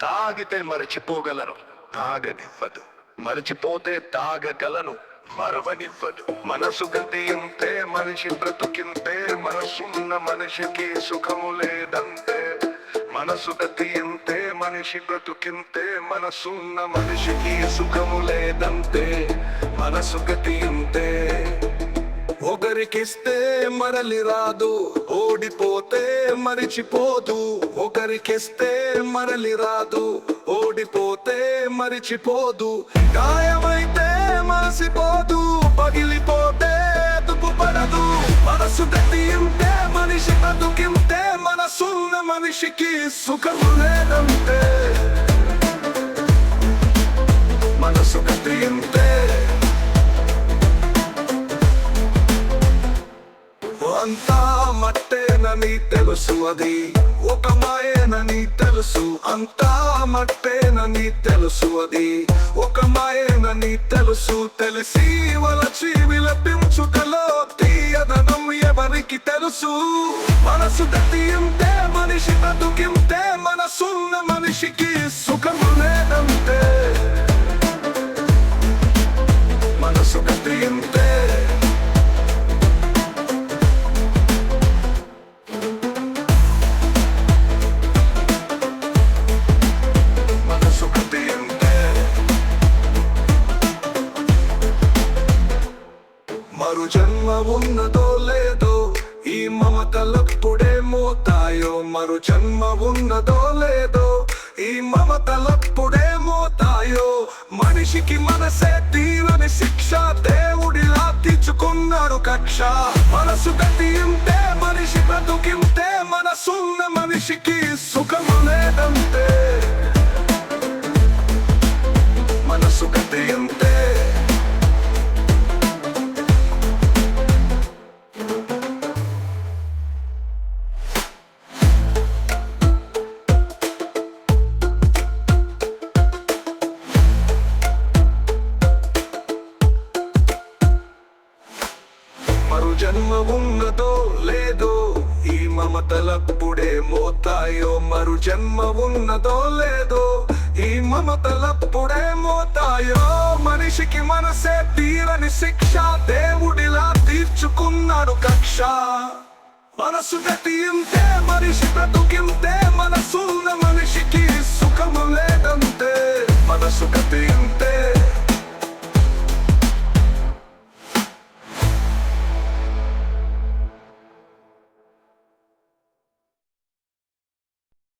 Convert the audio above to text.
తాగితే మరచిపోగలను. తాగనివ్వదు. మరచిపోతే తాగగలను. మరవనివ్వదు. మనసు గతి ఇంతే మనిషి బ్రతుకింతే మనసున్న మనిషికి సుఖము లేదంతే. మనసు గతి ఇంతే మనిషి బ్రతుకింతే మనసున్న మనిషికి సుఖము లేదంతే. మనసు గతి ఇంతే ఒకరికిస్తే మరలి రాదు ఓడిపోతే మరిచిపోదు. ఒకరికిస్తే మరలి రాదు. ఓడిపోతే మరిచిపోదు. గాయమైతే మరసిపోదు. పగిలిపోతే తుప్పు పడదు. మనసు గతి ఉంటే మనిషి బతుకింటే మనసున్న మనిషికి సుఖము లేదంటే. మనసు గతి ఉంటే అంతా మట్టేనని తెలుసు అది? ఒక మాయనని తెలుసు? అంతా మట్టేనని తెలుసు అది? ఒక మాయనని తెలుసు? తెలిసి వలచి విలపించుటలో తీయదనం ఎవరికి తెలుసు? మనసు ఉంటే మనిషి బతుకింపు మరు జన్మ ఉన్నదో లేదో ఈ మమతలప్పుడే మోతాయో. మరు జన్మ ఉన్నదో లేదో ఈ మమతలప్పుడే మోతాయో. మనిషికి మనసే తీరని శిక్ష దేవుడిలా తీర్చుకున్నాడు కక్ష. మనసు గతి ఉంటే మనిషి బ్రతుకింతే మనసున్న మనిషికి సుఖము లేదంతే. మనసు గతి జన్మ ఉన్నదో లేదో ఈ మమతలప్పుడే మోతాయో. మరు జన్మ ఉన్నదో లేదో ఈ మమతలప్పుడే మోతాయో. మనిషికి మనసే తీరని శిక్ష దేవుడిలా తీర్చుకున్నాడు కక్ష. మనసు గతి ఉంటే మనిషి బ్రతుకి